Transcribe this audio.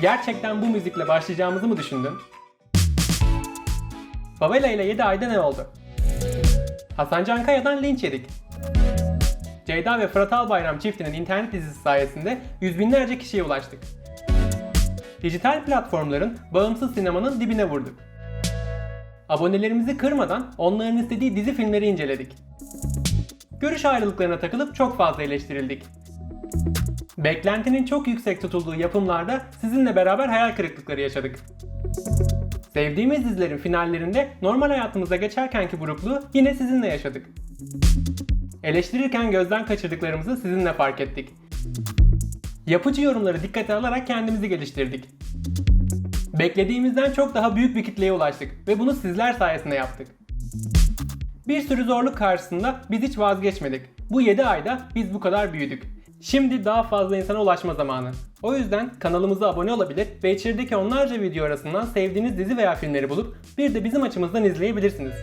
Gerçekten bu müzikle başlayacağımızı mı düşündün? Favela ile 7 ayda ne oldu? Hasan Can Kaya'dan linç yedik. Ceyda ve Fırat Albayram çiftinin internet dizisi sayesinde yüz binlerce kişiye ulaştık. Dijital platformların bağımsız sinemanın dibine vurduk. Abonelerimizi kırmadan onların istediği dizi filmleri inceledik. Görüş ayrılıklarına takılıp çok fazla eleştirildik. Beklentinin çok yüksek tutulduğu yapımlarda sizinle beraber hayal kırıklıkları yaşadık. Sevdiğimiz dizilerin finallerinde normal hayatımıza geçerkenki burukluğu yine sizinle yaşadık. Eleştirirken gözden kaçırdıklarımızı sizinle fark ettik. Yapıcı yorumları dikkate alarak kendimizi geliştirdik. Beklediğimizden çok daha büyük bir kitleye ulaştık ve bunu sizler sayesinde yaptık. Bir sürü zorluk karşısında biz hiç vazgeçmedik. Bu 7 ayda biz bu kadar büyüdük. Şimdi daha fazla insana ulaşma zamanı. O yüzden kanalımıza abone olabilir ve içerideki onlarca video arasından sevdiğiniz dizi veya filmleri bulup bir de bizim açımızdan izleyebilirsiniz.